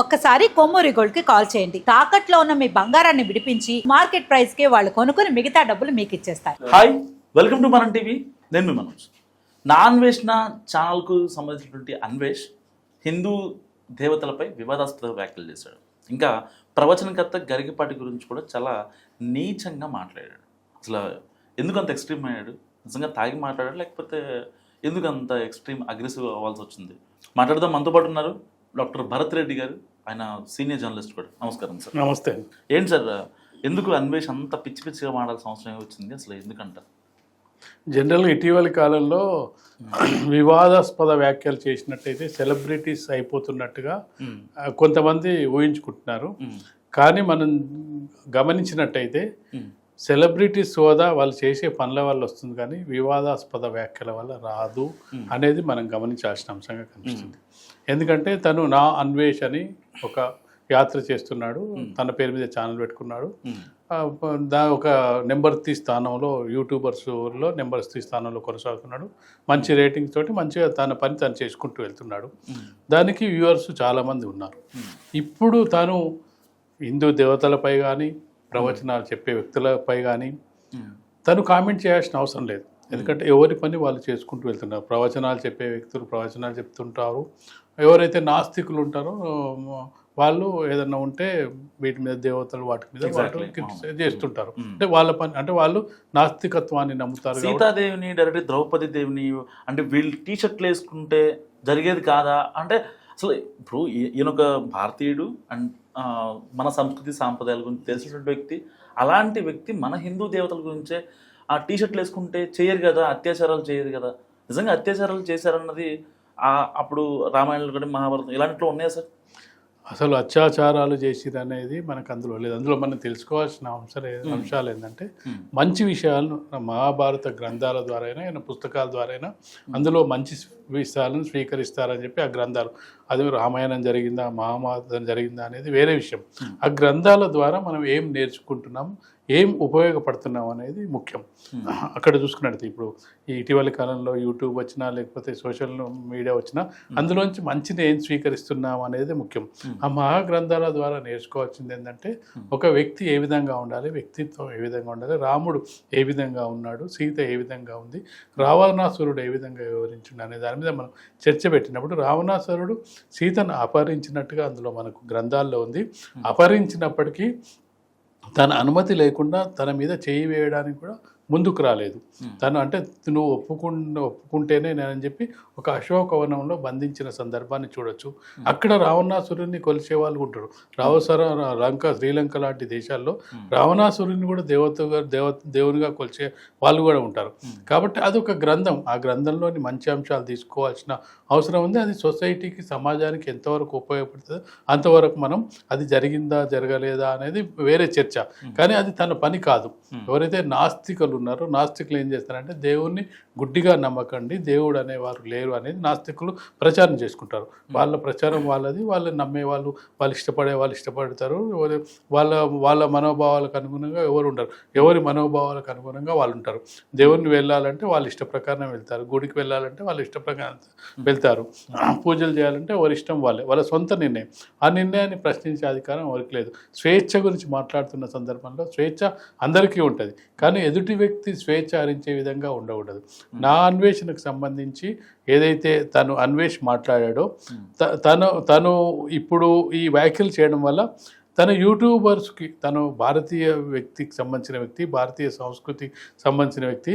ఒక్కసారి కొమ్మూరి గోల్డ్కి కాల్ చేయండి. తాకట్లో ఉన్న మీ బంగారాన్ని విడిపించి మార్కెట్ ప్రైస్కి వాళ్ళు కొనుక్కుని మిగతా డబ్బులు మీకు ఇచ్చేస్తారు. Hi welcome to Manam TV. నేను మీ మనోజ్. నా అన్వేషణ ఛానల్కు సంబంధించినటువంటి అన్వేష్ హిందూ దేవతలపై వివాదాస్పద వ్యాఖ్యలు చేశాడు. ఇంకా ప్రవచనకర్త గరికపాటి గురించి కూడా చాలా నీచంగా మాట్లాడాడు. అసలు ఎందుకు అంత ఎక్స్ట్రీమ్ అయ్యాడు? నిజంగా తాగి మాట్లాడాడు? లేకపోతే ఎందుకు అంత ఎక్స్ట్రీమ్ అగ్రెసివ్ అవ్వాల్సి వచ్చింది? మాట్లాడదాం మనతో పాటు ఉన్నారు డాక్టర్ భరత్ రెడ్డి గారు ఆయన సీనియర్ జర్నలిస్ట్ కూడా. నమస్కారం సార్. నమస్తే ఏంటి సార్ ఎందుకు అన్వేష్ అంత పిచ్చి పిచ్చిగా మాడాల్సిన అవసరం వచ్చింది? అసలు ఎందుకంట? జనరల్గా ఇటీవలి కాలంలో వివాదాస్పద వ్యాఖ్యలు చేసినట్టయితే సెలబ్రిటీస్ అయిపోతున్నట్టుగా కొంతమంది ఊహించుకుంటున్నారు. కానీ మనం గమనించినట్టయితే. సెలబ్రిటీస్ హోదా వాళ్ళు చేసే పనుల వల్ల వస్తుంది కానీ వివాదాస్పద వ్యాఖ్యల వల్ల రాదు. అనేది మనం గమనించాల్సిన అంశంగా కనిపిస్తుంది. ఎందుకంటే తను నా అన్వేష్ అని ఒక యాత్ర చేస్తున్నాడు. తన పేరు మీద ఛానల్ పెట్టుకున్నాడు. దా ఒక నెంబర్ త్రీ స్థానంలో యూట్యూబర్స్లో నెంబర్ త్రీ స్థానంలో కొనసాగుతున్నాడు. మంచి రేటింగ్స్ తోటి మంచిగా తన పని తను చేసుకుంటూ వెళ్తున్నాడు. దానికి వ్యూవర్స్ చాలామంది ఉన్నారు. ఇప్పుడు తను హిందూ దేవతలపై కానీ ప్రవచనాలు చెప్పే వ్యక్తులపై కానీ. తను కామెంట్ చేయాల్సిన అవసరం లేదు. ఎందుకంటే ఎవరి పని వాళ్ళు చేసుకుంటూ వెళ్తున్నారు. ప్రవచనాలు చెప్పే వ్యక్తులు ప్రవచనాలు చెప్తుంటారు. ఎవరైతే నాస్తికులు ఉంటారో వాళ్ళు ఏదన్నా ఉంటే వీటి మీద దేవతలు వాటి మీద చేస్తుంటారు. అంటే వాళ్ళ పని అంటే వాళ్ళు నాస్తికత్వాన్ని నమ్ముతారు సీతాదేవిని డైరెక్ట్ ద్రౌపది దేవిని అంటే వీళ్ళు టీ షర్ట్లు వేసుకుంటే జరిగేది కాదా? అంటే అసలు ఇప్పుడు ఈయన ఒక భారతీయుడు అండ్ మన సంస్కృతి సాంప్రదాయాల గురించి తెలిసినటువంటి వ్యక్తి. అలాంటి వ్యక్తి మన హిందూ దేవతల గురించే ఆ టీ షర్ట్లు వేసుకుంటే చేయరు కదా అత్యాచారాలు చేయరు కదా. నిజంగా అత్యాచారాలు చేశారన్నది ఆ అప్పుడు రామాయణంలో కూడా మహాభారతం ఇలాంటిలో ఉన్నాయా సార్? అసలు అత్యాచారాలు చేసిరు అనేది మనకు అందులో లేదు. అందులో మనం తెలుసుకోవాల్సిన అంశాలు ఏ- అంశాలు ఏంటంటే. మంచి విషయాలను మహాభారత గ్రంథాల ద్వారా అయినా పుస్తకాల ద్వారా అయినా అందులో మంచి విషయాలను స్వీకరిస్తారని చెప్పి ఆ గ్రంథాలు. అది రామాయణం జరిగిందా మహాభారతం జరిగిందా అనేది వేరే విషయం. ఆ గ్రంథాల ద్వారా మనం ఏం నేర్చుకుంటున్నాం ఏం ఉపయోగపడుతున్నాం అనేది ముఖ్యం. అక్కడ చూసుకున్నట్టు ఇప్పుడు ఈ ఇటీవలి కాలంలో యూట్యూబ్ వచ్చినా లేకపోతే సోషల్ మీడియా వచ్చినా అందులోంచి మంచిని ఏం స్వీకరిస్తున్నాం అనేది ముఖ్యం. ఆ మహాగ్రంథాల ద్వారా నేర్చుకోవాల్సింది ఏంటంటే ఒక వ్యక్తి ఏ విధంగా ఉండాలి వ్యక్తిత్వం ఏ విధంగా ఉండాలి రాముడు ఏ విధంగా ఉన్నాడు సీత ఏ విధంగా ఉంది రావణాసురుడు ఏ విధంగా వివరించిండు అనే దాని మీద మనం చర్చ పెట్టినప్పుడు రావణాసురుడు సీతను అపహరించినట్టుగా అందులో మనకు గ్రంథాల్లో ఉంది. అపహరించినప్పటికీ తన అనుమతి లేకుండా తన మీద చేయి వేయడానికి కూడా ముందుకు రాలేదు. తను అంటే నువ్వు ఒప్పుకుండా ఒప్పుకుంటేనే నేనని చెప్పి ఒక అశోకవనంలో బంధించిన సందర్భాన్ని చూడొచ్చు. అక్కడ రావణాసురుడిని కొలిచే వాళ్ళు ఉంటారు. రావసర లంక శ్రీలంక లాంటి దేశాల్లో రావణాసురుడిని కూడా దేవతగా దేవ దేవునిగా కొలిచే వాళ్ళు కూడా ఉంటారు. కాబట్టి అది ఒక గ్రంథం. ఆ గ్రంథంలోని మంచి అంశాలు తీసుకోవాల్సిన అవసరం ఉంది. అది సొసైటీకి సమాజానికి ఎంతవరకు ఉపయోగపడుతుందో అంతవరకు మనం అది జరిగిందా జరగలేదా అనేది వేరే చర్చ. కానీ అది తన పని కాదు. ఎవరైతే నాస్తికులు ఉన్నారో నాస్తికులు ఏం చేస్తారంటే దేవుణ్ణి గుడ్డిగా నమ్మకండి. దేవుడు అనేవారు లేరు అనేది నాస్తికులు ప్రచారం చేసుకుంటారు. వాళ్ళ ప్రచారం వాళ్ళది. వాళ్ళు నమ్మే వాళ్ళు వాళ్ళు ఇష్టపడే వాళ్ళు ఇష్టపడతారు. వాళ్ళ వాళ్ళ మనోభావాలకు అనుగుణంగా ఎవరు ఉండరు. ఎవరి మనోభావాలకు అనుగుణంగా వాళ్ళు ఉంటారు. దేవుణ్ణి వెళ్ళాలంటే వాళ్ళ ఇష్ట ప్రకారం వెళ్తారు. గుడికి వెళ్ళాలంటే వాళ్ళ ఇష్ట ప్రకారం వెళ్తారు. పూజలు చేయాలంటే ఎవరి ఇష్టం వాళ్ళే. వాళ్ళ సొంత నిర్ణయం. ఆ నిర్ణయాన్ని ప్రశ్నించే అధికారం ఎవరికి లేదు. స్వేచ్ఛ గురించి మాట్లాడుతున్న సందర్భంలో స్వేచ్ఛ అందరికీ ఉంటుంది. కానీ ఎదుటి వ్యక్తి స్వేచ్ఛ హరించే విధంగా ఉండకూడదు. నా అన్వేషణకు సంబంధించి ఏదైతే తను అన్వేష్ మాట్లాడాడో తను తను ఇప్పుడు ఈ వ్యాఖ్యలు చేయడం వల్ల తన యూట్యూబర్స్కి తను భారతీయ వ్యక్తికి సంబంధించిన వ్యక్తి భారతీయ సంస్కృతికి సంబంధించిన వ్యక్తి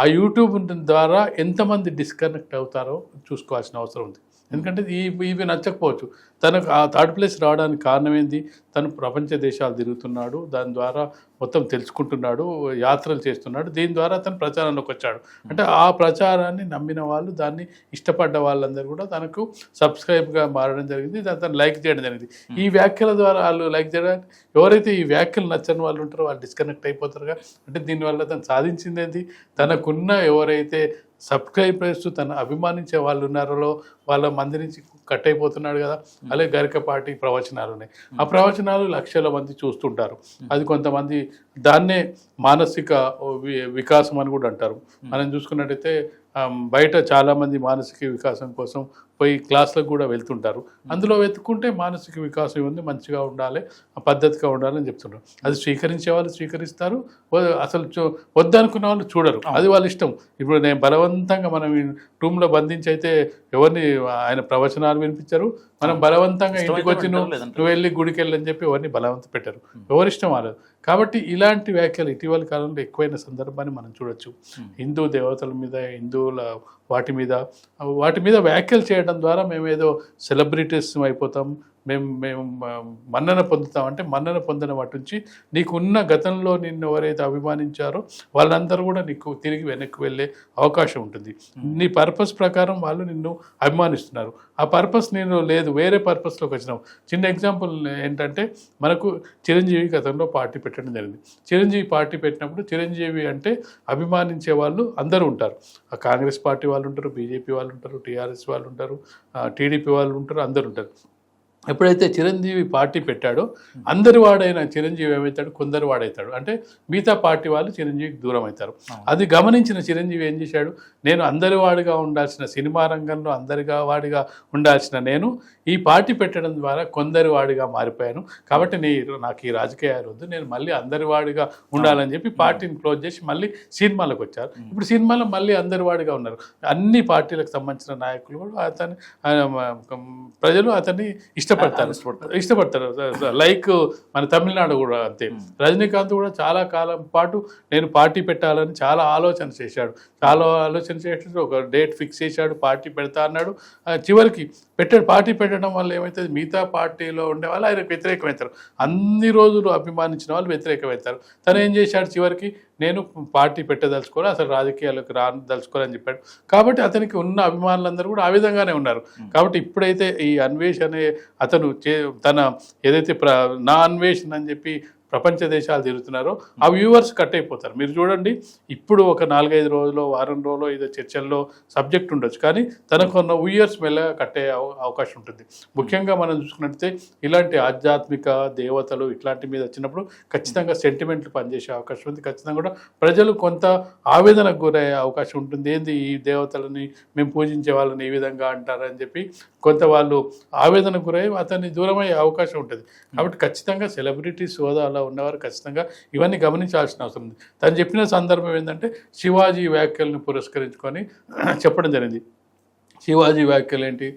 ఆ యూట్యూబ్ ద్వారా ఎంతమంది డిస్కనెక్ట్ అవుతారో చూసుకోవాల్సిన అవసరం ఉంది. ఎందుకంటే ఈ ఇవి నచ్చకపోవచ్చు. తనకు ఆ థర్డ్ ప్లేస్ రావడానికి కారణం ఏంది? తను ప్రపంచ దేశాలు తిరుగుతున్నాడు దాని ద్వారా మొత్తం తెలుసుకుంటున్నాడు యాత్రలు చేస్తున్నాడు దీని ద్వారా తను ప్రచారంలోకి వచ్చాడు. అంటే ఆ ప్రచారాన్ని నమ్మిన వాళ్ళు దాన్ని ఇష్టపడ్డ వాళ్ళందరూ కూడా తనకు సబ్స్క్రైబ్గా మారడం జరిగింది దాన్ని తను లైక్ చేయడం జరిగింది. ఈ వ్యాఖ్యల ద్వారా వాళ్ళు లైక్ చేయడానికి ఎవరైతే ఈ వ్యాఖ్యలు నచ్చని వాళ్ళు ఉంటారో వాళ్ళు డిస్కనెక్ట్ అయిపోతారుగా. అంటే దీనివల్ల తను సాధించింది ఏంటి తనకున్న ఎవరైతే సబ్స్క్రైబర్స్ తను అభిమానించే వాళ్ళు ఉన్నారో వాళ్ళ మంది నుంచి కట్ అయిపోతున్నాడు కదా. అలాగే గరికపాటి ప్రవచనాలు ఉన్నాయి. ఆ ప్రవచనాలు లక్షల మంది చూస్తుంటారు. అది కొంతమంది దాన్నే మానసిక వికాసం అని కూడా అంటారు. మనం చూసుకున్నట్టయితే బయట చాలామంది మానసిక వికాసం కోసం పోయి క్లాసులకు కూడా వెళ్తుంటారు. అందులో వెతుక్కుంటే మానసిక వికాసం ఉంది మంచిగా ఉండాలి పద్ధతిగా ఉండాలి అని చెప్తుంటారు. అది స్వీకరించే వాళ్ళు స్వీకరిస్తారు. అసలు చూ- వద్దనుకున్న వాళ్ళు చూడరు. అది వాళ్ళ ఇష్టం. ఇప్పుడు నేను బలవంతంగా మనం రూమ్లో బంధించి అయితే ఎవరిని ఆయన ప్రవచనాలు వినిపించరు. మనం బలవంతంగా ఇంటికి వచ్చి నువ్వు వెళ్ళి గుడికి వెళ్ళని చెప్పి ఎవరిని బలవంత పెట్టరు. ఎవరిష్టం వాళ్ళది. కాబట్టి ఇలాంటి వ్యాఖ్యలు ఇటీవల కాలంలో ఎక్కువైన సందర్భాన్ని మనం చూడొచ్చు. హిందూ దేవతల మీద హిందువుల వాటి మీద వాటి మీద వ్యాఖ్యలు చేయడం ద్వారా మేము ఏదో సెలబ్రిటీస్ అయిపోతాం. మేము మేము మన్నన పొందుతాం అంటే మన్నన పొందిన వాటి నుంచి నీకు ఉన్న గతంలో నిన్ను ఎవరైతే అభిమానించారో వాళ్ళందరూ కూడా నీకు తిరిగి వెనక్కి వెళ్ళే అవకాశం ఉంటుంది. నీ పర్పస్ ప్రకారం వాళ్ళు నిన్ను అభిమానిస్తున్నారు. ఆ పర్పస్ నేను లేదు వేరే పర్పస్లోకి వచ్చినావు. చిన్న ఎగ్జాంపుల్ ఏంటంటే మనకు చిరంజీవి గతంలో పార్టీ పెట్టడం జరిగింది. చిరంజీవి పార్టీ పెట్టినప్పుడు చిరంజీవి అంటే అభిమానించే వాళ్ళు అందరూ ఉంటారు. ఆ కాంగ్రెస్ పార్టీ వాళ్ళు ఉంటారు బీజేపీ వాళ్ళు ఉంటారు టీఆర్ఎస్ వాళ్ళు ఉంటారు టీడీపీ వాళ్ళు ఉంటారు అందరు ఉంటారు. ఎప్పుడైతే చిరంజీవి పార్టీ పెట్టాడో అందరి వాడైన చిరంజీవి ఏమవుతాడు కొందరు వాడవుతాడు అంటే మిగతా పార్టీ వాళ్ళు చిరంజీవికి దూరం అవుతారు. అది గమనించిన చిరంజీవి ఏం చేశాడు? నేను అందరి వాడిగా ఉండాల్సిన సినిమా రంగంలో అందరిగా వాడిగా ఉండాల్సిన నేను ఈ పార్టీ పెట్టడం ద్వారా కొందరి వాడిగా మారిపోయాను. కాబట్టి నీ నాకు ఈ రాజకీయాలు వద్దు. నేను మళ్ళీ అందరి వాడిగా ఉండాలని చెప్పి పార్టీని క్లోజ్ చేసి మళ్ళీ సినిమాలకు వచ్చారు. ఇప్పుడు సినిమాలో మళ్ళీ అందరి వాడిగా ఉన్నారు. అన్ని పార్టీలకు సంబంధించిన నాయకులు కూడా అతని ప్రజలు అతన్ని ఇష్టపడతారు. ఇష్టపడతారు. ఇష్టపడతారు. లైక్ మన తమిళనాడు కూడా అంతే. రజనీకాంత్ కూడా చాలా కాలం పాటు నేను పార్టీ పెట్టాలని చాలా ఆలోచన చేశాడు. చాలా ఆలోచన చేసి ఒక డేట్ ఫిక్స్ చేశాడు పార్టీ పెడతా అన్నాడు. చివరికి పెట్టాడు పార్టీ పెట్టడం వల్ల ఏమవుతుంది మిగతా పార్టీలో ఉండే వాళ్ళు ఆయనకు వ్యతిరేకమవుతారు. అన్ని రోజులు అభిమానించిన వాళ్ళు వ్యతిరేకమవుతారు. తను ఏం చేశాడు? చివరికి నేను పార్టీ పెట్టదలుచుకోవాలి అసలు రాజకీయాలకు రాదలుచుకోవాలని అని చెప్పాడు. కాబట్టి అతనికి ఉన్న అభిమానులందరూ కూడా ఆ విధంగానే ఉన్నారు. కాబట్టి ఇప్పుడైతే ఈ అన్వేష్ అనే అతను చే తన ఏదైతే ప్ర నా అన్వేషణ అని చెప్పి ప్రపంచ దేశాలు తిరుగుతున్నారో. ఆ వ్యూవర్స్ కట్ అయిపోతారు. మీరు చూడండి ఇప్పుడు ఒక నాలుగైదు రోజులు వారం రోజులు ఏదో చర్చల్లో సబ్జెక్ట్ ఉండొచ్చు. కానీ తనకు ఉన్న వ్యూయర్స్ మెల్లగా కట్టే అవ- అవకాశం ఉంటుంది. ముఖ్యంగా మనం చూసుకున్నట్లయితే ఇలాంటి ఆధ్యాత్మిక దేవతలు ఇట్లాంటి మీద వచ్చినప్పుడు ఖచ్చితంగా సెంటిమెంట్లు పనిచేసే అవకాశం ఉంది. ఖచ్చితంగా కూడా ప్రజలు కొంత ఆవేదనకు గురయ్యే అవకాశం ఉంటుంది. ఏంది ఈ దేవతలని మేము పూజించే వాళ్ళని ఈ విధంగా అంటారని చెప్పి కొంత వాళ్ళు ఆవేదనకు గురై అతన్ని దూరమయ్యే అవకాశం ఉంటుంది. కాబట్టి ఖచ్చితంగా సెలబ్రిటీస్ హోదాలో ఉన్నవారు ఖచ్చితంగా ఇవన్నీ గమనించాల్సిన అవసరం ఉంది. తను చెప్పిన సందర్భం ఏంటంటే శివాజీ వ్యాఖ్యలను పురస్కరించుకొని చెప్పడం జరిగింది. శివాజీ వ్యాఖ్యలు ఏంటి?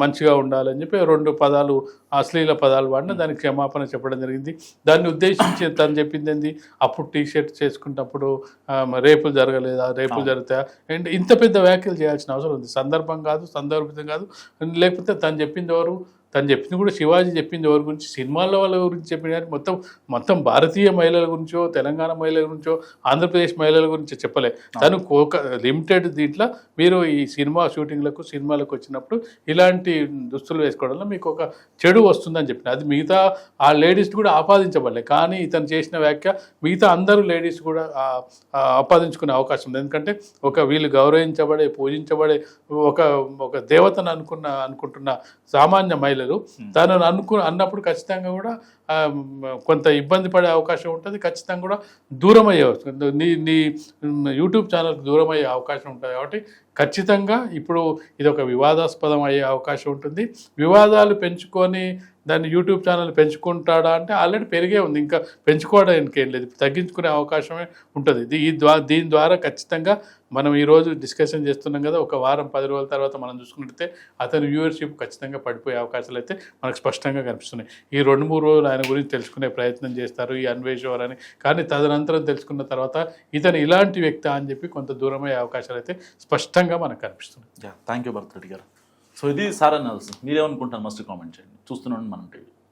మంచిగా ఉండాలని చెప్పి రెండు పదాలు అశ్లీల పదాలు వాడిన దానికి క్షమాపణ చెప్పడం జరిగింది. దాన్ని ఉద్దేశించి తను చెప్పింది ఏంది? అప్పుడు టీ షర్ట్ చేసుకున్నప్పుడు ఆ, రేపులు జరగలేదా? రేపులు జరుగుతాయా? అండ్ ఇంత పెద్ద వ్యాఖ్యలు చేయాల్సిన అవసరం ఉంది. సందర్భం కాదు సందర్భితం కాదు. లేకపోతే తను చెప్పింది ఎవరు? తను చెప్పింది కూడా శివాజీ చెప్పింది ఎవరి గురించి? సినిమాల వాళ్ళ గురించి చెప్పిన కానీ మొత్తం మొత్తం భారతీయ మహిళల గురించో తెలంగాణ మహిళల గురించో ఆంధ్రప్రదేశ్ మహిళల గురించి చెప్పలే. తను ఒక లిమిటెడ్ దీంట్లో మీరు ఈ సినిమా షూటింగ్లకు సినిమాలకు వచ్చినప్పుడు ఇలాంటి దుస్తులు వేసుకోవడం వల్ల మీకు ఒక చెడు వస్తుందని చెప్పిన అది మిగతా ఆ లేడీస్ కూడా ఆపాదించబడలే. కానీ ఇతను చేసిన వ్యాఖ్య మిగతా అందరూ లేడీస్ కూడా ఆపాదించుకునే అవకాశం ఉంది. ఎందుకంటే ఒక వీళ్ళు గౌరవించబడే పూజించబడే ఒక ఒక దేవతను అనుకున్న అనుకుంటున్న సామాన్య చేయలేదు. తనను అనుకు అన్నప్పుడు ఖచ్చితంగా కూడా కొంత ఇబ్బంది పడే అవకాశం ఉంటుంది. ఖచ్చితంగా కూడా దూరం అయ్యే నీ నీ యూట్యూబ్ ఛానల్కి దూరం అయ్యే అవకాశం ఉంటుంది. కాబట్టి ఖచ్చితంగా ఇప్పుడు ఇది ఒక వివాదాస్పదం అయ్యే అవకాశం ఉంటుంది. వివాదాలు పెంచుకొని దాన్ని యూట్యూబ్ ఛానల్ పెంచుకుంటాడా అంటే ఆల్రెడీ పెరిగే ఉంది. ఇంకా పెంచుకోవడానికి ఏం లేదు. తగ్గించుకునే అవకాశమే ఉంటుంది. దీ- ఈ ద్వా దీని ద్వారా ఖచ్చితంగా మనం ఈరోజు డిస్కషన్ చేస్తున్నాం కదా ఒక వారం పది రోజుల తర్వాత మనం చూసుకుంటే అతని వ్యూవర్షిప్ ఖచ్చితంగా పడిపోయే అవకాశాలు అయితే మనకు స్పష్టంగా కనిపిస్తున్నాయి. ఈ రెండు మూడు రోజులు ఆయన గురించి తెలుసుకునే ప్రయత్నం చేస్తారు ఈ అన్వేషణ అని కానీ తదనంతరం తెలుసుకున్న తర్వాత ఇతను ఇలాంటి వ్యక్తి అని చెప్పి కొంత దూరమయ్యే అవకాశాలు అయితే స్పష్టంగా మనకు కనిపిస్తున్నాయి. థ్యాంక్ యూ భరత్ రెడ్డి గారు. సో ఇది సార్ అనాలిసిస్ మీరేమనుకుంటారు మస్ట్ కామెంట్ చేయండి. చూస్తున్నాం మనం టీవీ